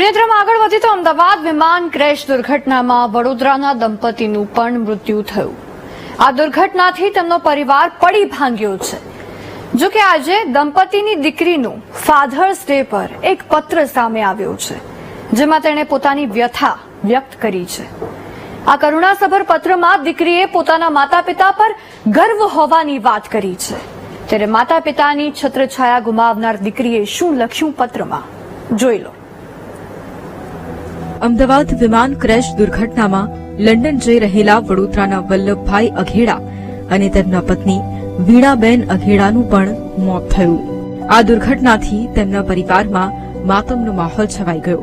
ત્રિનેત્રમાં આગળ વધી તો અમદાવાદ વિમાન ક્રેશ દુર્ઘટનામાં વડોદરાના દંપતીનું પણ મૃત્યુ થયું. આ દુર્ઘટનાથી તેમનો પરિવાર પડી ભાંગ્યો છે. જો કે આજે દંપતીની દીકરીનું ફાધર્સ ડે પર એક પત્ર સામે આવ્યો છે, જેમાં તેણે પોતાની વ્યથા વ્યક્ત કરી છે. આ કરુણાસભર પત્રમાં દીકરીએ પોતાના માતા પિતા પર ગર્વ હોવાની વાત કરી છે. ત્યારે માતા પિતાની છત્રછાયા ગુમાવનાર દીકરીએ શું લખ્યું પત્રમાં? જોઈ લો. અમદાવાદ વિમાન ક્રેશ દુર્ઘટનામાં લંડન જઈ રહેલા વડોદરાના વલ્લભભાઈ અઘેડા અને તેમના પત્ની વીણાબેન અઘેડાનું પણ મોત થયું. આ દુર્ઘટનાથી તેમના પરિવારમાં માતમનો માહોલ છવાઈ ગયો.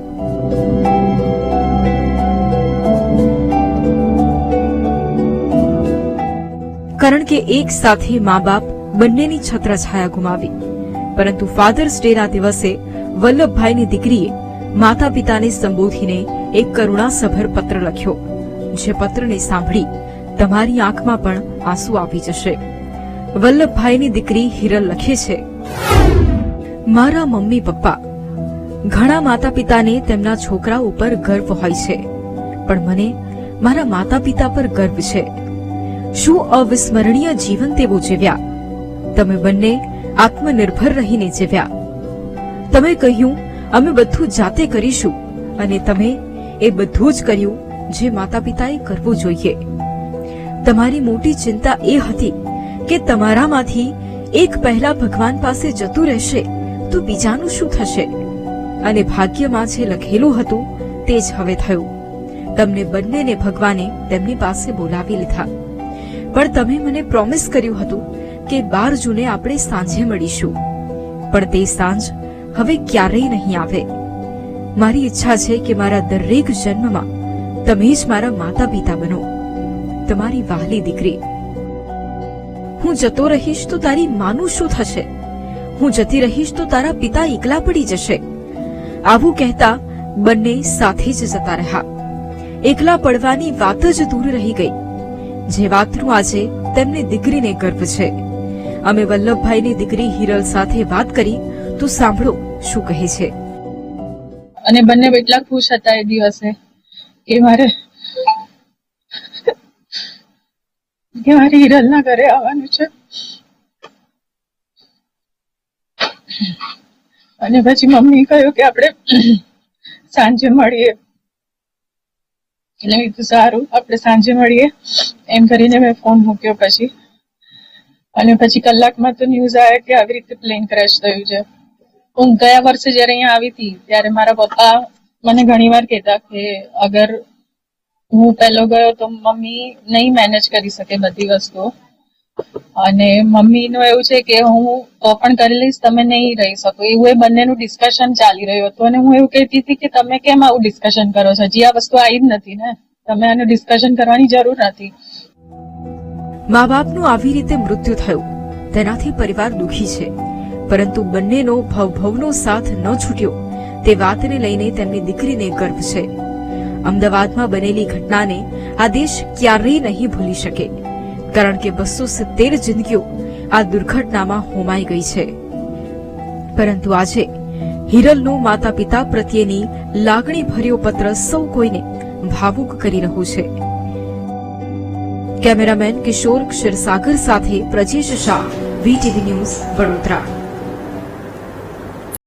કારણ કે એક સાથે મા બાપ બંનેની છત્રછાયા ગુમાવી. પરંતુ ફાધર્સ ડેના દિવસે વલ્લભભાઈની દીકરીએ માતા પિતાને સંબોધીને એક કરુણાસભર પત્ર લખ્યો. જે પત્રને સાંભળી તમારી આંખમાં પણ આંસુ આવી જશે. વલ્લભભાઈની દીકરી હિરલ લખે છે, મારા મમ્મી પપ્પા, ઘણા માતા પિતાને તેમના છોકરા ઉપર ગર્વ હોય છે, પણ મને મારા માતા પિતા પર ગર્વ છે. શું અવિસ્મરણીય જીવન તેઓ જીવ્યા? તમે બંને આત્મનિર્ભર રહીને જીવ્યા. તમે કહ્યું અમે બધું જાતે કરીશું અને તમે એ બધું જ કર્યું જે માતા પિતાએ કરવું જોઈએ. તમારી મોટી ચિંતા એ હતી કે તમારામાંથી એક પહેલા ભગવાન પાસે જતું રહેશે તો બીજાનું શું થશે? અને ભાગ્યમાં જે લખેલું હતું તે જ હવે થયું. તમને બંનેને ભગવાને તેમની પાસે બોલાવી લીધા. પણ તમે મને પ્રોમિસ કર્યું હતું કે બાર જૂને આપણે સાંજે મળીશું. પણ તે સાંજ હવે ક્યારેય નહીં આવે. મારી ઈચ્છા છે કે મારા દરેક જન્મમાં તમે જ મારા માતા પિતા બનો. તમારી વહાલી દીકરી. હું જતો રહીશ તો તારી માનું શું થશે? હું જતી રહીશ તો તારા પિતા એકલા પડી જશે. આવું કહેતા બંને સાથે જ જતા રહ્યા. એકલા પડવાની વાત જ દૂર રહી ગઈ. જે વાતનું આજે તેમને દીકરીને ગર્વ છે. અમે વલ્લભભાઈની દીકરી હિરલ સાથે વાત કરી, તો સાંભળો. શું કહે છે? અને બંને એટલા ખુશ હતા એ દિવસે કે મારે કે મારે હિરલના ઘરે આવવાનું છે. અને પછી મમ્મી કહ્યું કે આપણે સાંજે મળીએ. એટલે કીધું, સારું, આપણે સાંજે મળીએ. એમ કરીને મેં ફોન મૂક્યો પછી. અને પછી કલાકમાં તો ન્યૂઝ આવ્યા કે આવી રીતે પ્લેન ક્રેશ થયું છે. હું ગયા વર્ષે જ્યારે અહીંયા આવી હતી, ત્યારે મારા પપ્પા મને ઘણી વાર કહેતા કે અગર હું પહેલો ગયો તો મમ્મી નહીં મેનેજ કરી શકે બધી વસ્તુઓ અને મમ્મીનું એવું છે કે હું તો પણ કરી લઈશ, તમે નહીં રહી શકો. એવું એ બંનેનું ડિસ્કશન ચાલી રહ્યું હતું. અને હું એવું કહેતી હતી કે તમે કેમ આવું ડિસ્કશન કરો છો? હજી આ વસ્તુ આવી જ નથી ને. તમે આનું ડિસ્કશન કરવાની જરૂર નથી. મા બાપનું આવી રીતે મૃત્યુ થયું. તેનાથી પરિવાર દુખી છે. પરંતુ બંનેનો ભવભવનો સાથ ન છૂટ્યો. તે વાતને લઈને તેમની દીકરીને ગર્વ છે. અમદાવાદમાં બનેલી ઘટનાને આ દેશ ક્યારેય નહીં ભૂલી શકે. કારણ કે બસો સિત્તેર જિંદગીઓ આ દુર્ઘટનામાં હોમાઈ ગઈ છે. પરંતુ આજે હિરલનું માતા પિતા પ્રત્યેની લાગણી ભર્યો પત્ર સૌ કોઈને ભાવુક કરી રહ્યું છે. કેમેરામેન કિશોર ક્ષીરસાગર સાથે પ્રજેશ શાહ, વીટીવી ન્યૂઝ વડોદરા.